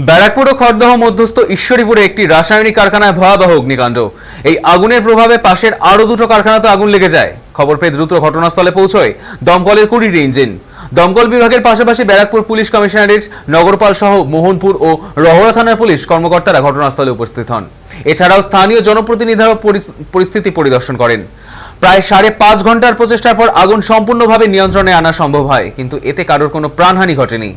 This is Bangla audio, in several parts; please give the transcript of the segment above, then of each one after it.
ব্যারাকপুর ও খড়দহ মধ্যস্থ ঈশ্বরীপুরে একটি রাসায়নিক কারখানায় ভয়াবহ অগ্নিকাণ্ড। এই আগুনের প্রভাবে পাশের আরও দুটো কারখানাতে আগুন লেগে যায়। খবর পেয়ে দ্রুত ঘটনাস্থলে পৌঁছয় দমকলের কুড়িটি ইঞ্জিন। দমকল বিভাগের পাশাপাশি ব্যারাকপুর পুলিশ কমিশনারেট নগরপাল সহ মোহনপুর ও রহরা থানার পুলিশ কর্মকর্তারা ঘটনাস্থলে উপস্থিত হন। এছাড়াও স্থানীয় জনপ্রতিনিধিরা পরি- পরিস্থিতি পরিদর্শন করেন। প্রায় সাড়ে পাঁচ ঘণ্টার প্রচেষ্টার পর আগুন সম্পূর্ণভাবে নিয়ন্ত্রণে আনা সম্ভব হয়, কিন্তু এতে কারোর কোনো প্রাণহানি ঘটেনি।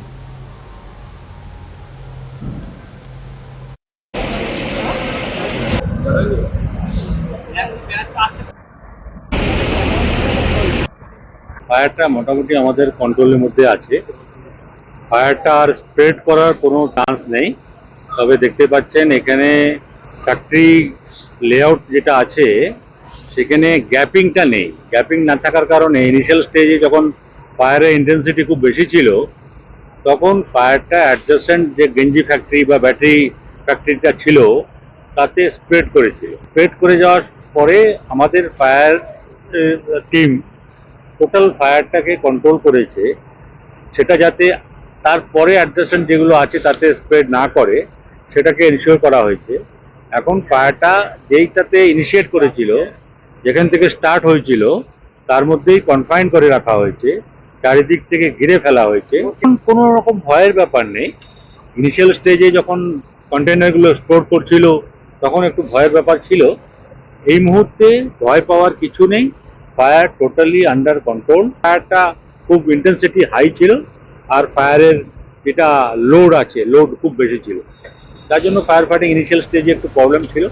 ফায়ারটা মোটামুটি আমাদের কন্ট্রোলের মধ্যে আছে। ফায়ারটা আর স্প্রেড করার কোনো চান্স নেই। তবে দেখতে পাচ্ছেন এখানে ফ্যাক্টরি লেআউট যেটা আছে, সেখানে গ্যাপিংটা নেই। গ্যাপিং না থাকার কারণে ইনিশিয়াল স্টেজে যখন ফায়ারের ইন্টেন্সিটি খুব বেশি ছিল, তখন ফায়ারটা অ্যাডজাস্টেন্ট যে গেঞ্জি ফ্যাক্টরি বা ব্যাটারি ফ্যাক্টরিটা ছিল তাতে স্প্রেড করেছিল। স্প্রেড করে যাওয়ার পরে আমাদের ফায়ার টিম টোটাল ফায়ারটাকে কন্ট্রোল করেছে। সেটা যাতে তারপরে অ্যাডজাস্টেন্ট যেগুলো আছে তাতে স্প্রেড না করে, সেটাকে এনশিওর করা হয়েছে। এখন ফায়ারটা যেইটাতে ইনিশিয়েট করেছিল, যেখান থেকে স্টার্ট হয়েছিল, তার মধ্যেই কনফাইন করে রাখা হয়েছে। চারিদিক থেকে ঘিরে ফেলা হয়েছে। কোনো রকম ভয়ের ব্যাপার নেই। ইনিশিয়াল স্টেজে যখন কন্টেনারগুলো স্টোর করছিল তখন একটু ভয়ের ব্যাপার ছিল। এই মুহূর্তে ভয় পাওয়ার কিছু নেই। ফায়ার টোটালি আন্ডার কন্ট্রোল ফায়ারটা খুব ইন্টেন্সিটি হাই ছিল আর ফায়ারের যেটা লোড আছে লোড খুব বেশি ছিল। তার জন্য ফায়ার ফাইটিং ইনিশিয়াল স্টেজে একটু প্রবলেম ছিল।